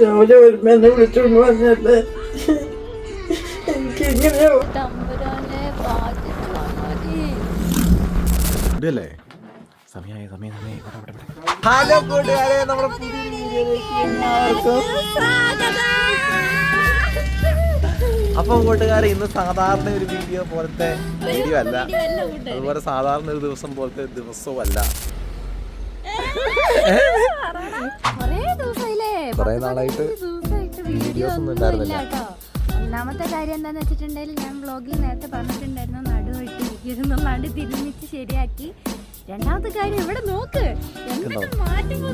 രാവിലെ വരുമ്പോ എന്നെ വിളിച്ചോണ്ട് വന്നിട്ട് എനിക്കിങ്ങനെ ഇതല്ലേ? സമയം സമയം. ഹലോ കൂട്ടുകാരെ നമ്മുടെ പുതിയ വീഡിയോയിലേക്ക് എല്ലാവർക്കും അപ്പൊ കൂട്ടുകാരെ ഇന്ന് സാധാരണ ഒരു വീഡിയോ പോലത്തെ വീഡിയോ അല്ല. അതുപോലെ സാധാരണ ഒരു ദിവസം പോലത്തെ ദിവസവും അല്ല. കൊറേ നാളായിട്ട് വീഡിയോസ് ഒന്നും ഉണ്ടായിരുന്നില്ല. ഒന്നാമത്തെ കാര്യം എന്താണെന്ന് വെച്ചിട്ടുണ്ടെങ്കിൽ ഞാൻ വ്ളോഗിൽ നേരത്തെ പറഞ്ഞിട്ടുണ്ടായിരുന്നു നടുവായിട്ട് വെട്ടിയിരിക്കുന്നു നടു തിരുമിച്ച് ശരിയാക്കി. രണ്ടാമത്തെ കാര്യം ഇവിടെ നോക്ക്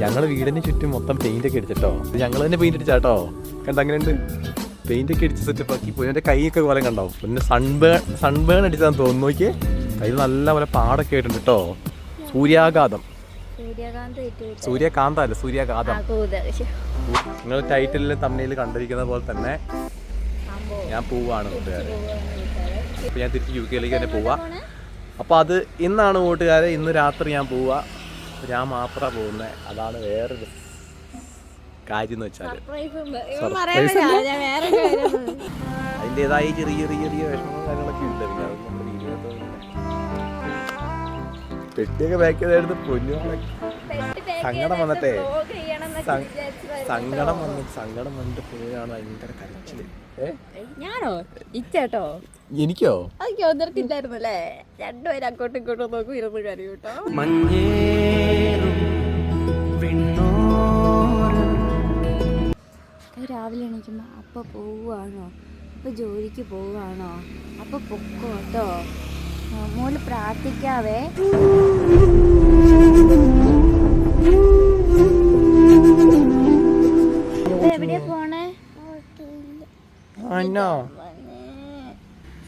ഞങ്ങൾ വീടിന് ചുറ്റും മൊത്തം പെയിന്റ് ഒക്കെ അടിച്ചിട്ടോ ഞങ്ങൾ തന്നെ പെയിന്റ് അടിച്ചാട്ടോ കണ്ട അങ്ങനെയുണ്ട്? പെയിന്റ് ഒക്കെ അടിച്ച് സെറ്റപ്പ് ആക്കി പോയി. എന്റെ കൈയൊക്കെ പോലെ കണ്ടോ? പിന്നെ സൺബേൺ സൺബേൺ അടിച്ചാന്ന് തോന്നുന്നു. നോക്കിയേ. കയ്യിൽ നല്ല പോലെ പാടൊക്കെ ആയിട്ടുണ്ട് കേട്ടോ. സൂര്യാഘാതം. സൂര്യകാന്ത് അല്ല സൂര്യാഘാതം കൂത നിങ്ങൾ ടൈറ്റിലിൽ തമ്മിൽ കണ്ടിരിക്കുന്ന പോലെ തന്നെ ഞാൻ പോവാണ് കൂട്ടുകാരെ. അപ്പോൾ ഞാൻ തിരിച്ച് യു കെയിലേക്ക് തന്നെ പോവാ. അപ്പോൾ അത് ഇന്നാണ് കൂട്ടുകാരെ ഇന്ന് രാത്രി ഞാൻ പോവാ. ഞാൻ മാത്രമാണ് പോകുന്നത് അതാണ് വേറൊരു കാര്യം എന്ന് വെച്ചാൽ കാര്യം അതിന്റെതായ ചെറിയ ചെറിയ ചെറിയ വിഷമങ്ങളും കാര്യങ്ങളൊക്കെ ഉണ്ട്. പിന്നെ പെട്ടിയൊക്കെ പാക്ക് ചെയ്തായിരുന്നു. പൊന്നു സങ്കടം വന്നിട്ടേ. സങ്കടം വന്ന് സങ്കടം വന്നിട്ട് പോയാണ് ഭയങ്കര കരച്ചിൽ. ഞാനോ? ഇച്ചേട്ടോ? എനിക്കോ? അതൊക്കെ അല്ലേ? രണ്ടുപേരും അങ്ങോട്ടും ഇങ്ങോട്ടും നോക്കും ഇരുന്ന് കേട്ടോ. രാവിലെ എണീക്കുമ്പോൾ അപ്പൊ പോവുകയാണോ? അപ്പൊ ജോലിക്ക് പോവുകയാണോ? അപ്പൊ പൊക്കോ കേട്ടോ? മോൾ പ്രാർത്ഥിക്കാവേ. എവിടെയാ പോണേ?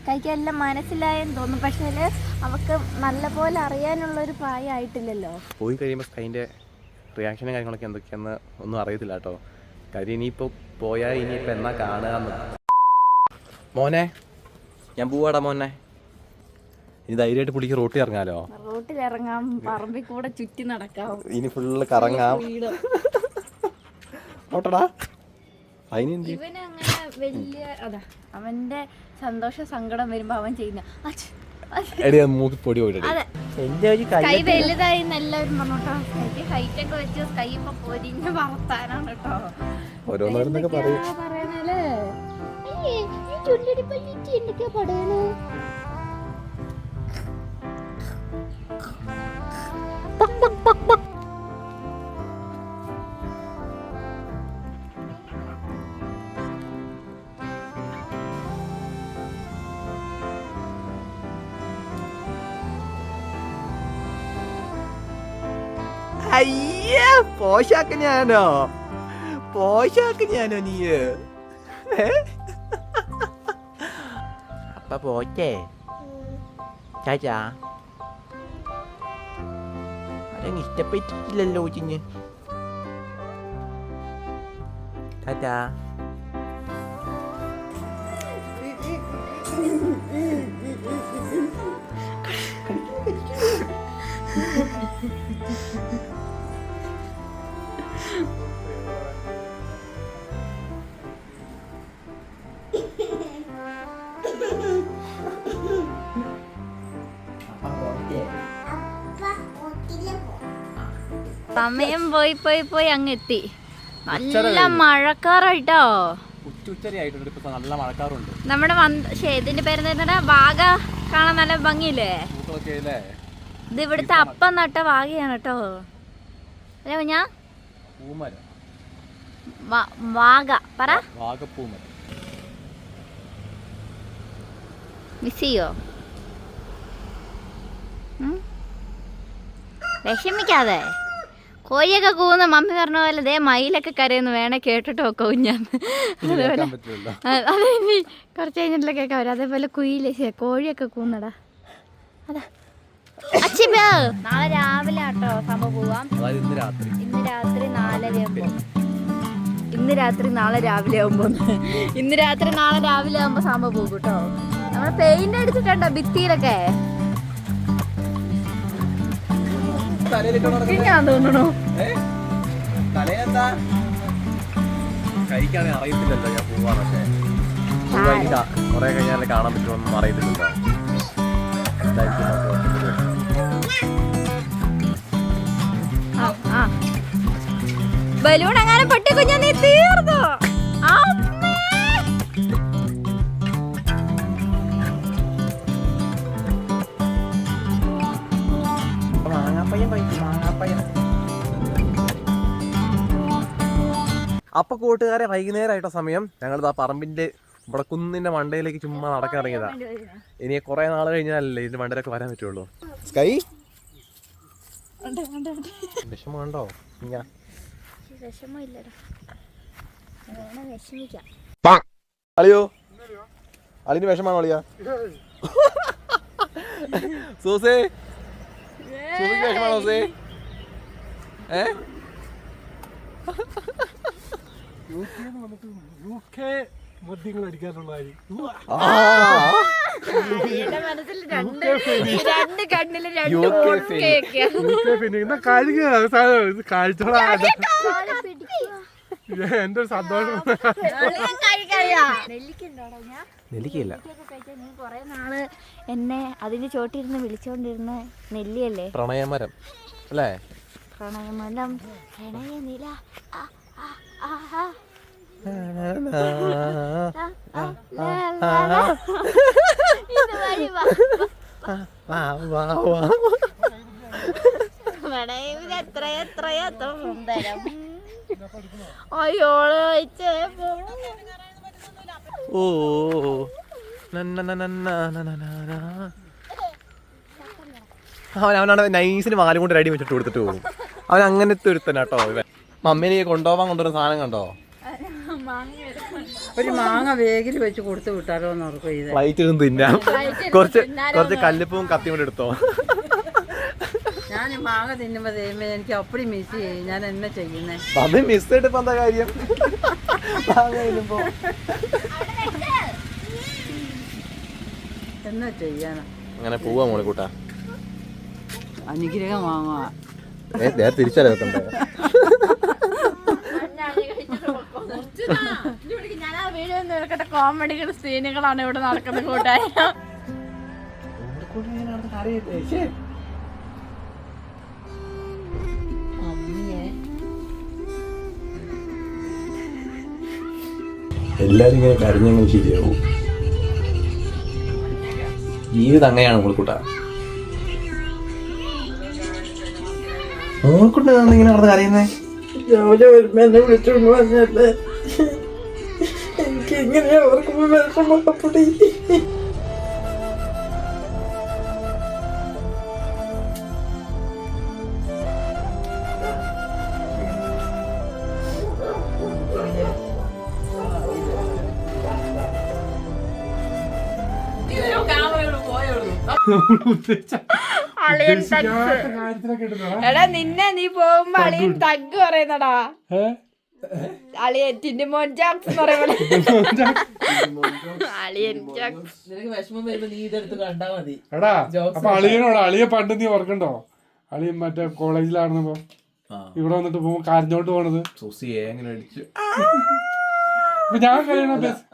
കഴിക്കെല്ലാം മനസ്സിലായെന്ന് തോന്നുന്നു. പക്ഷേ അവക്ക് നല്ലപോലെ അറിയാനുള്ള ഒരു പ്രായമായിട്ടില്ലല്ലോ. പോയി കഴിയുമ്പോൾ സ്കൈന്റെ റിയാക്ഷനും കാര്യങ്ങളൊക്കെ എന്തൊക്കെയാന്ന് ഒന്നും അറിയത്തില്ല കേട്ടോ. കാര്യം ഇനിയിപ്പോൾ പോയാ ഇനിയിപ്പോൾ എന്നാ കാണുക മോനെ ഞാൻ പോവാടാ മോനെ. ഇനി ധൈര്യമായിട്ട് പുള്ളിക്ക് റോട്ടിൽ ഇറങ്ങാലോ? റോട്ടിൽ ഇറങ്ങാം പറമ്പിൽ കൂടെ ചുറ്റി നടക്കാം. ഇനി ഫുള്ള് കറങ്ങാം. ഓട്ടടാ അതിനെന്ത് ഇവന് അങ്ങനെ വലിയ അതാ അവന്റെ സന്തോഷ സങ്കടം വരുമ്പോ അവൻ ചെയ്യുന്ന. എടി മൂക്കി പൊടി പോയിട്ട് കൈ കൈ വലുതായി എല്ലാവരും പറഞ്ഞോട്ടോ. കൈക്ക് ഹൈറ്റ് ഒക്കെ വെച്ച് കൈ ഇപ്പൊ പൊരിഞ്ഞ് വളർത്താനാണ് കേട്ടോ ഓരോന്നോരോന്നൊക്കെ പറയും. പറയണല്ലേ എന്തൊക്കെയാ അയ്യേ പോശാക്ക് ഞാനോ പോശാക്ക് ഞാനോ നീ അപ്പ പോച്ചേ ചാച്ചാ അതങ്ങ് ഇഷ്ടപ്പെട്ടിട്ടില്ലല്ലോ ചിഞ്ഞ് ചാച്ചാ സമയം പോയി പോയി പോയി അങ്ങ് എത്തി നല്ല മഴക്കാറായിട്ടോ? നല്ല മഴക്കാറുണ്ട്. നമ്മുടെ ഇതിന്റെ പേര് എന്താ വാഗ കാണാൻ നല്ല ഭംഗിയില്ലേ? ഇത് ഇവിടുത്തെ അപ്പം നട്ട വാഗയാണ് കേട്ടോ. അല്ലേ കുഞ്ഞാ? പൂമരം. വാ- വാഗ. പറ. വാഗപ്പൂമരം. മിസ് ചെയ്യോ? ഉം? വിഷമിക്കാതെ. കോഴിയൊക്കെ കൂവുന്ന മമ്മി പറഞ്ഞ പോലെ ദേ മയിലൊക്കെ കരയെന്ന്. വേണേ കേട്ടിട്ട് ഞാൻ. അതേപോലെ അതെ കുറച്ച് കഴിഞ്ഞിട്ടുള്ള കേൾക്കാൻ വരും. അതേപോലെ കുയിൽ കോഴിയൊക്കെ കൂന്നടാ അതാ. അച്ചിബേ നാളെ രാവിലെ ആട്ടോ സംഭവം പോവാം. ഇന്ന് രാത്രി. ഇന്ന് രാത്രി നാലര ആകുമ്പോ ഇന്ന് രാത്രി നാളെ രാവിലെ ആകുമ്പോ ഇന്ന് രാത്രി നാളെ രാവിലെ ആകുമ്പോ സാമ്പ പോകും കേട്ടോ. നമ്മൾ പെയിന്റ് അടിച്ചിട്ടുണ്ടോ ഭിത്തിയിലൊക്കെ? ഞാൻ തോന്നണു. കഴിക്കാണെങ്കിൽ അറിയത്തില്ലല്ലോ ഞാൻ പോവാന്നൊക്കെ കുറെ കഴിഞ്ഞാൽ കാണാൻ പറ്റുമെന്ന് അറിയത്തില്ലല്ലോ. ബലൂൺ അങ്ങനെ പൊട്ടി കുഞ്ഞ നീ തീർന്നു. അപ്പൊ കൂട്ടുകാരെ വൈകുന്നേരമായിട്ട സമയം. ഞങ്ങൾ ആ പറമ്പിന്റെ ഇവിടെ കുന്നിന്റെ മണ്ടയിലേക്ക് ചുമ്മാ നടക്കാൻ ഇറങ്ങിയതാ. ഇനി കുറെ നാൾ കഴിഞ്ഞാലല്ലേ ഇതിന്റെ മണ്ടയിലൊക്കെ വരാൻ പറ്റുള്ളൂ. സ്കൈ വിഷമിക്കാം. അളിയോ? അളിന് വിഷമാണോ അളിയ? സൂസേ? സൂസയ്ക്ക് വിഷമാണോ സൂസേ? ഏ? രണ്ട് കണ്ണിൽ രണ്ട് യു കെ മദ്യങ്ങൾ പിന്നെ ഇന്ന എന്റെ ഒരു സന്തോഷം? നെല്ലിക്കയില്ല. കുറേ നാൾ എന്നെ അതിന്റെ ചോട്ടിരുന്ന് വിളിച്ചോണ്ടിരുന്ന നെല്ലിയല്ലേ? പ്രണയമരം. അല്ലേ? പ്രണയമരം പ്രണയനില ആ, ആ, ആ, അയ്യോൾ ഓ. അവൻ അവനാണ് നൈസിന് വാലും കൊണ്ട് റെഡി വെച്ചിട്ട് കൊടുത്തിട്ട് പോകും. അവൻ അങ്ങനത്തെ ഒരുത്തനാട്ടോ ഇവൻ. മമ്മീനെ കൊണ്ടുപോകാൻ കൊണ്ടുവരുന്ന സാധനം കണ്ടോ? ഒരു മാങ്ങ വേഗിൽ വെച്ച് കൊടുത്തു വിട്ടാലോ എന്ന് ഓർക്കും ഇത് ഫ്ലൈറ്റ് ഇരുന്ന് തിന്നാം. കുറച്ച് കുറച്ച് കല്ലിപ്പും കത്തിയും കൂടെ എടുത്തോ. ഞാൻ ഈ മാങ്ങ തിന്നുമ്പോ ദൈവമേ എനിക്ക് അപ്പടി മിസ് ചെയ്യും. ഞാൻ എന്നെ ചെയ്യുന്നേ? അത് മിസ് ആയിട്ട് ഇപ്പൊ എന്താ കാര്യം? മാങ്ങ തിന്നുമ്പോ. എന്നാ ചെയ്യാനാ? അങ്ങനെ പോവാ മോളെ കൂട്ടാ. അനുഗ്രഹം വാങ്ങുക തിരിച്ചറിയത്തുണ്ടോ. ഞാൻ ആ വീഡിയോ കോമഡികൾ സീനുകളാണ് ഇവിടെ നടക്കുന്ന കൂട്ടായ എല്ലാരും ഇങ്ങനെ കരഞ്ഞങ്ങനെ ശരിയാവും. ജീവിതം അങ്ങനെയാണ് മുൾക്കുട്ട. മോൾക്കുട്ട ഇങ്ങനെ നടന്ന് കരയുന്നേ? രാവിലെ വരുമ്പോ എന്നെ വിളിച്ചോണ്ട് പറഞ്ഞല്ലേ എനിക്ക് ഇങ്ങനെ ഓർക്കുമ്പോ വിഷമപ്പൊടി കാര്യത്തിലൊക്കെ എടുത്തതാ എടാ നിന്നെ നീ പോകുമ്പോ അളിയൻ തഗ് പറയുന്നടാ. അളിയൻ ടിൻഡുമോൻ ജാക്സ് എന്ന് പറയുമ്പോൾ അളിയൻ ജാക്സ്. നിനക്ക് വിഷമം വരുമ്പോ നീ ഇതെടുത്ത് കണ്ടാ മതി. എടാ അപ്പൊ അളിയനോട് അളിയെ പണ്ട് നീ ഓർക്കണ്ടോ? അളിയൻ മറ്റേ കോളേജിലാണെന്നപ്പോ ഇവിടെ വന്നിട്ട് പോകുമ്പോ കരഞ്ഞോട്ട് പോണത്. സുസിയെ എങ്ങനെ അടിച്ചു ഇപ്പൊ ഞാൻ കഴിയണോ ബസ്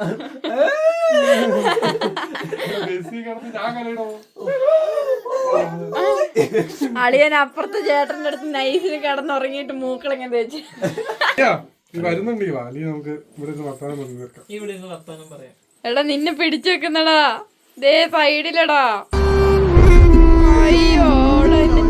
ബസ്സിൽ കിടന്ന് ഞാൻ കരയണോ? അളിയൻ അപ്പുറത്തെ ചേട്ടന്റെ അടുത്ത് നൈസിന് കിടന്നുറങ്ങിയിട്ട് മൂക്കളിങ്ങനെ തേച്ച്. വരുന്നുണ്ട് ഈ വാ അല്ലെങ്കിൽ നമുക്ക് ഇവിടെ നിന്ന് വർത്താനം പറഞ്ഞു തീർക്കാം. എടാ നിന്നെ പിടിച്ചു വെക്കുന്നടാ. ദേ സൈഡിലടാ അയ്യോടാ എന്റെ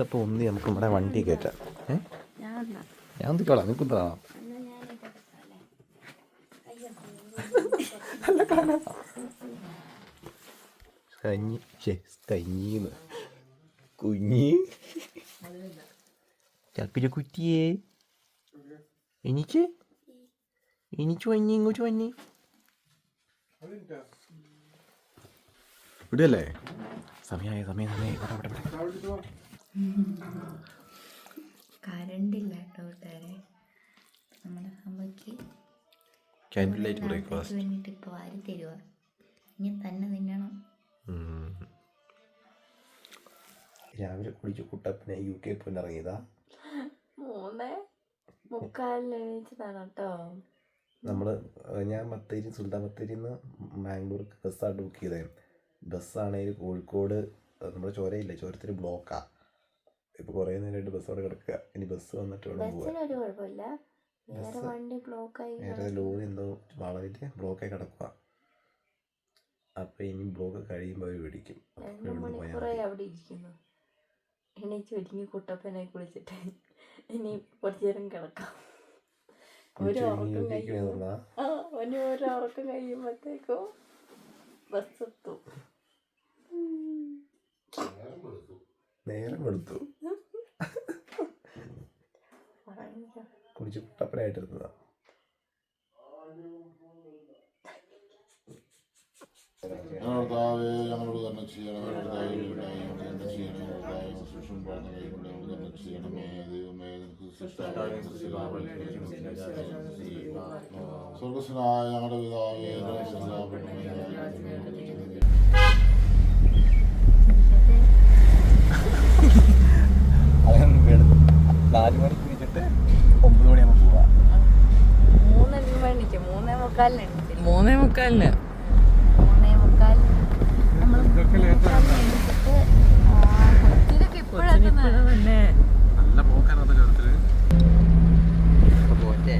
ഇതപ്പോ ഒന്ന് നമുക്ക് നമ്മുടെ വണ്ടി കയറ്റാം ഏ? ഞാൻ നിൽക്കോളാം നിനക്ക് എന്താ കഞ്ഞി ശേ കഞ്ഞീന്ന് കുഞ്ഞി. ചപ്പിലെ കുറ്റിയേ. എനിക്ക്? എനിക്ക് വന്നി ഇങ്ങോട്ട് വന്നി. ഇവിടെയല്ലേ? സമയമായി സമയം സമയം ഇവിടെ ഇവിടെ ഇവിടെ. കറണ്ട് ഇല്ല കേട്ടോ കൂട്ടുകാരെ നമ്മുടെ അമ്മയ്ക്ക് ക്യാൻഡിൽ ലൈറ്റ് ബ്രേക്ക്ഫാസ്റ്റ് വേണ്ടിട്ട് ഇപ്പൊ വാരി തരുക ഇനി തന്നെ തിന്നണം. രാവിലെ കുളിച്ച് കുട്ടപ്പനെ യു കെ പോയി ഇറങ്ങിയതാ. മൂന്ന് മുക്കാലിന് എണീച്ചതാണ് കേട്ടോ. നമ്മൾ ഞാൻ ബത്തേരി സുൽത്താൻ ബത്തേരിയിൽ നിന്ന് മാംഗ്ലൂർക്ക് ബസ്സാണ് ബുക്ക് ചെയ്തത് ബസ്സാണെങ്കിൽ കോഴിക്കോട് നമ്മുടെ ചോരയില്ല ചോരത്തിന് ബ്ലോക്കാ. ഇപ്പോൾ കുറേ നേരമായിട്ട് ബസ് അവിടെ കിടക്കുക ഇനി ബസ് വന്നിട്ട് പോകാൻ ബസ്സിനൊരു കുഴപ്പമില്ല. വേറെ വണ്ടി ബ്ലോക്ക് ആയി നേരെ ലോറി എന്തോ വളവിൽ ബ്ലോക്കായി കിടക്കുക അപ്പൊ ഇനി ബ്ലോക്ക് കഴിയുമ്പോൾ അവർ അവിടെ ഇരിക്കുന്നു. എണീച്ച് ഒരുങ്ങി കുട്ടപ്പനെ കുളിച്ചിട്ട് ഇനി കുറച്ചു നേരം കിടക്കാം. ഒരു ഉറക്കം കഴിയുമ്പോൾ ആ ഒരു ഒരു ഉറക്കം കഴിയുമ്പോഴത്തേക്കും ബസ് എത്തും. നേരം എടുത്തു ഉറങ്ങിക്കോ. കുടിച്ച് കർത്താവേ ഞങ്ങളോട് തന്നെ ചെയ്യണമേ കർത്താവേ വീടായി ഞങ്ങളോട് തന്നെ ചെയ്യണമേ കർത്താവേ ശിക്ഷണം പറഞ്ഞ കൈകൊണ്ട് ഞങ്ങളോട് തന്നെ ചെയ്യണമേ ദൈവമേ സ്വർഗസ്വനായ ഞങ്ങളുടെ പിതാവേ നാല് മണിക്ക് വിളിച്ചിട്ട് ഒമ്പത് മണിയാകുമ്പോൾ പോവാം മൂന്നര മണിക്ക് മൂന്നേ മുക്കാലിന്. മൂന്നേ മുക്കാലിന് മൂന്നേ മുക്കാലിന് നമ്മൾ ഇപ്പോഴാക്കുന്നത് തന്നെ നല്ല ചോരത്തിൽ പോറ്റേ.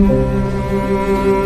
Música